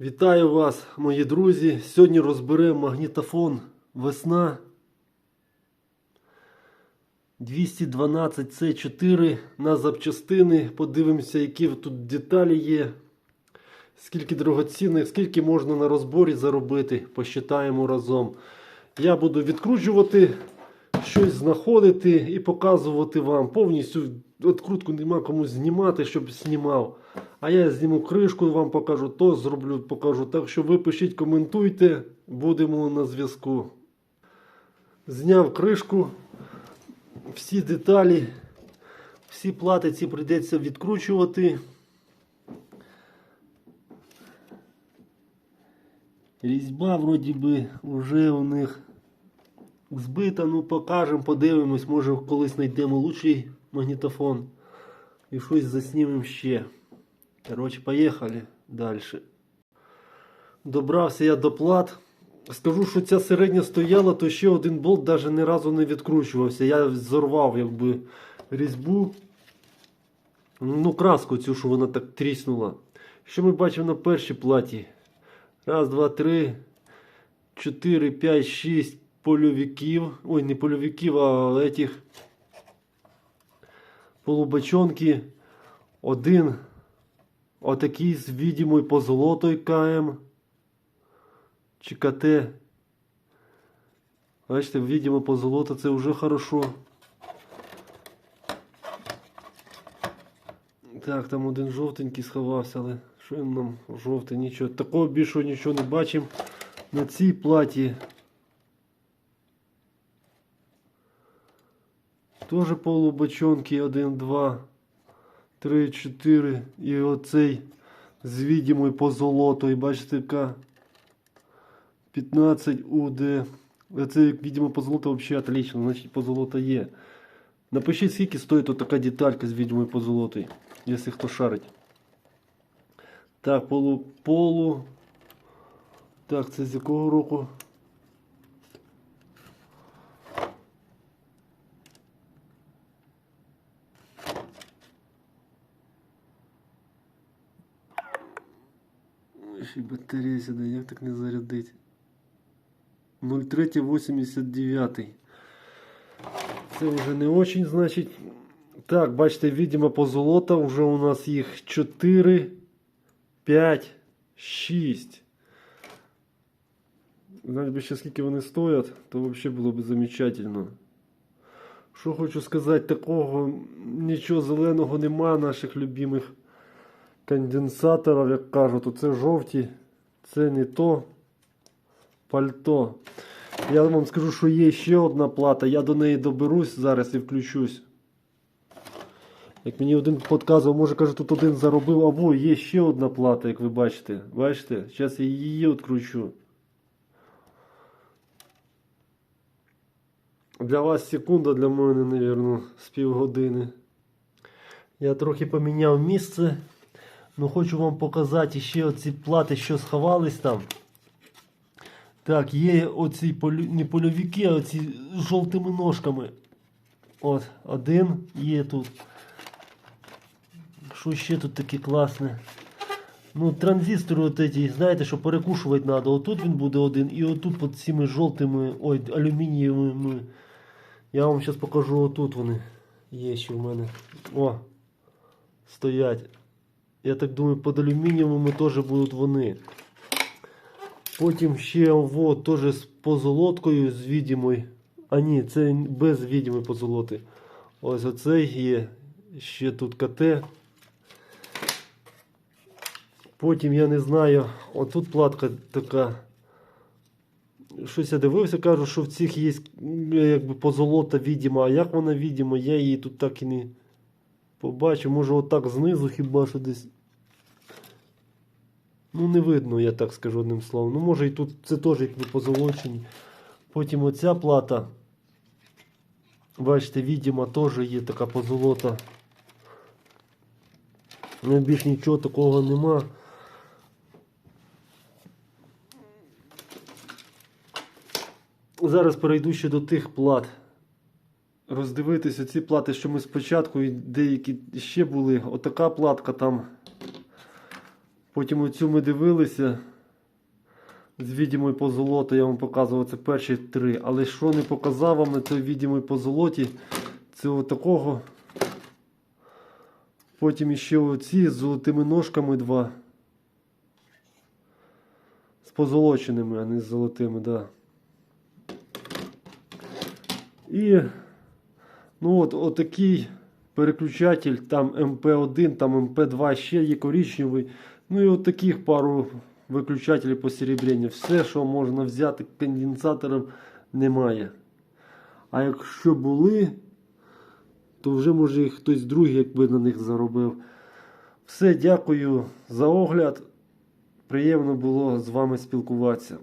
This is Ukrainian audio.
Вітаю вас, мої друзі. Сьогодні розберемо магнітофон Весна 212C4 на запчастини. Подивимося, які тут деталі є. Скільки дорогоцінних, скільки можна на розборі заробити. Посчитаємо разом. Я буду відкручувати, щось знаходити і показувати вам. Повністю відкрутку нема кому знімати, щоб знімав. А я зніму кришку, вам покажу, то зроблю, покажу. Так що ви пишіть, коментуйте, будемо на зв'язку. Зняв кришку, всі деталі, всі плати ці прийдеться відкручувати. Різьба вроді би вже у них збита. Ну покажемо, подивимось, може колись знайдемо лучший магнітофон і щось заснімемо ще. Коротше, поїхали далі. Добрався я до плат. Скажу, що ця середня стояла, то ще один болт навіть ні разу не відкручувався. Я зорвав якби різьбу. Ну, краску цю, що вона так тріснула. Що ми бачимо на першій платі? Раз, два, три, чотири, п'ять, шість польовиків. Ой, не польовиків, а этих полубачонки. Один отакий з відімою позолотою КМ. Чи КТ. Бачите, відімо позолота, це вже хорошо. Так, там один жовтенький сховався, але що він нам жовтий, нічого. Такого більшого нічого не бачимо на цій платі. Тоже полубочонки 1, 2, 3, 4. І оцей з відімою позолотою. Бачите, яка 15 УД. Оце, видимо, позолота взагалі отлично, значить позолота є. Напишіть, скільки стоїть така деталька з відьмою позолотою, якщо хто шарить. Так, полу, полу. Так, це з якого року? Ще й батарея сюди, як так не зарядить? 0389. Це вже не очень, значить. Так, бачите, видимо, позолота. Вже у нас їх 4, 5, 6. Навіть би ще скільки вони стоять, то взагалі було б замечательно. Що хочу сказати, такого нічого зеленого нема наших любимих конденсаторів, як кажуть. Оце жовті, це не то пальто. Я вам скажу, що є ще одна плата. Я до неї доберусь зараз і включусь. Як мені один підказував, може каже, тут один заробив, або є ще одна плата, як ви бачите. Бачите? Зараз я її відкручу. Для вас секунда, для мене, мабуть, з півгодини. Я трохи поміняв місце. Ну хочу вам показати ще оці плати, що сховались там. Так, є оці полю... не польовики, а оці з жовтими ножками. От, один є тут. Що ще тут таке класне? Ну, транзистори от эти, знаєте, що перекушувати треба. Отут він буде один, і отут під цими жовтими, ой, алюмінієвими. Я вам зараз покажу отут вони. Є ще в мене. О! Стоять. Я так думаю, під алюмінієвими теж будуть вони. Потім ще вот, теж з позолоткою, з відімою. А ні, це без відімої позолоти. Ось оцей є. Ще тут КТ. Потім я не знаю, отут платка така. Щось я дивився, кажу, що в цих є якби позолота відіма. А як вона відіма, я її тут так і не побачив. Може отак знизу хіба що десь. Ну, не видно, я так скажу одним словом. Ну, може і тут це теж якби позолочені. Потім оця плата. Бачите, відіма теж є така позолота. Ну, більш нічого такого нема. Зараз перейду ще до тих плат. Роздивитися ці плати, що ми спочатку і деякі ще були. Отака платка там Потім оцю ми дивилися. З відімою позолоти я вам показував це перші три. Але що не показав вам на цій відімої позолоті, це отакого. Потім іще оці з золотими ножками два. З позолоченими, а не з золотими, да. І ну от отакий переключатель, там МП1, там МП2 ще є коричневий. Ну і от таких пару виключателів посеребрення. Все, що можна взяти конденсатором, немає. А якщо були, то вже може і хтось другий, якби на них заробив. Все, дякую за огляд. Приємно було з вами спілкуватися.